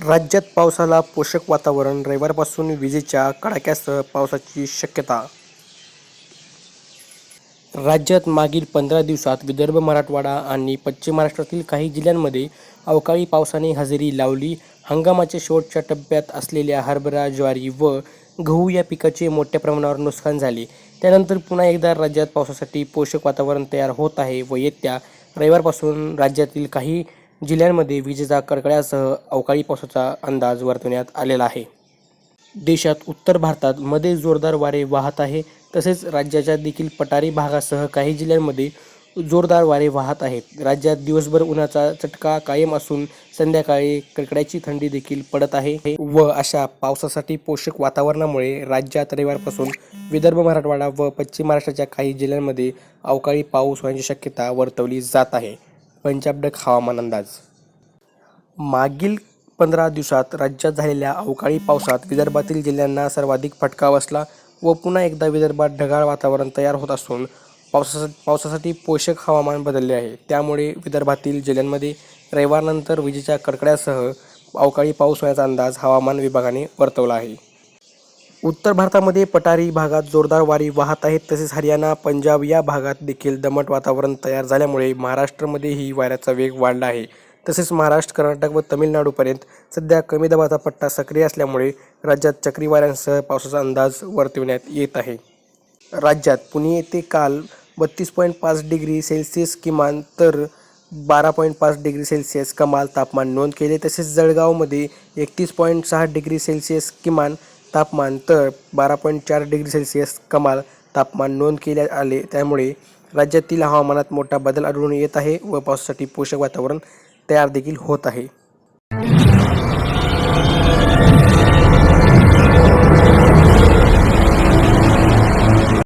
राज्यात पावसाला पोषक वातावरण रविवारपासून विजेच्या कडाक्यासह पावसाची शक्यता. राज्यात मागील पंधरा दिवसात विदर्भ मराठवाडा आणि पश्चिम महाराष्ट्रातील काही जिल्ह्यांमध्ये अवकाळी पावसाने हजेरी लावली. हंगामाच्या शेवटच्या टप्प्यात असलेल्या हरभरा ज्वारी व गहू या पिकाचे मोठ्या प्रमाणावर नुकसान झाले. त्यानंतर पुन्हा एकदा राज्यात पावसासाठी पोषक वातावरण तयार होत आहे व येत्या रविवारपासून राज्यातील काही जिल्ह्यांमध्ये विजेचा कडकड्यासह अवकाळी पावसाचा अंदाज वर्तवण्यात आलेला आहे. देशात उत्तर भारतात मध्ये जोरदार वारे वाहत आहे. तसेच राज्याच्या देखील पठारी भागासह काही जिल्ह्यांमध्ये जोरदार वारे वाहत आहेत. राज्यात दिवसभर उन्हाचा चटका कायम असून संध्याकाळी कडकड्याची थंडी देखील पडत आहे. व अशा पावसासाठी पोषक वातावरणामुळे राज्यात रविवारपासून विदर्भ मराठवाडा व पश्चिम महाराष्ट्राच्या काही जिल्ह्यांमध्ये अवकाळी पाऊस होण्याची शक्यता वर्तवली जात आहे. पंजाब डक हवामान अंदाज. मागील पंधरा दिवसात राज्यात झालेल्या अवकाळी पावसात विदर्भातील जिल्ह्यांना सर्वाधिक फटका बसला व पुन्हा एकदा विदर्भात ढगाळ वातावरण तयार होत असून पावसा पावसासाठी पोषक हवामान बदलले आहे. त्यामुळे विदर्भातील जिल्ह्यांमध्ये रविवारनंतर विजेच्या कडकड्यासह अवकाळी पाऊस होण्याचा अंदाज हवामान विभागाने वर्तवला आहे. उत्तर भारतामध्ये पठारी भागात जोरदार वारी वाहत आहेत. तसेच हरियाणा पंजाब या भागात देखील दमट वातावरण तयार झाल्यामुळे महाराष्ट्रामध्येही वाऱ्याचा वेग वाढला आहे. तसेच महाराष्ट्र कर्नाटक व तमिळनाडूपर्यंत सध्या कमी दाबाचा पट्टा सक्रिय असल्यामुळे राज्यात चक्रीवाऱ्यांसह पावसाचा अंदाज वर्तविण्यात येत आहे. राज्यात पुणे येथे काल बत्तीस पॉईंट पाच डिग्री सेल्सिअस किमान तर बारा पॉईंट पाच डिग्री सेल्सिअस कमाल तापमान नोंद केले. तसेच जळगावमध्ये एकतीस पॉईंट सहा डिग्री सेल्सिअस किमान तापमान तर बारा पॉईंट चार डिग्री सेल्सिअस कमाल तापमान नोंद केले आले. त्यामुळे राज्यातील हवामानात मोठा बदल आढळून येत आहे व पावसासाठी पोषक वातावरण तयार देखील होत आहे.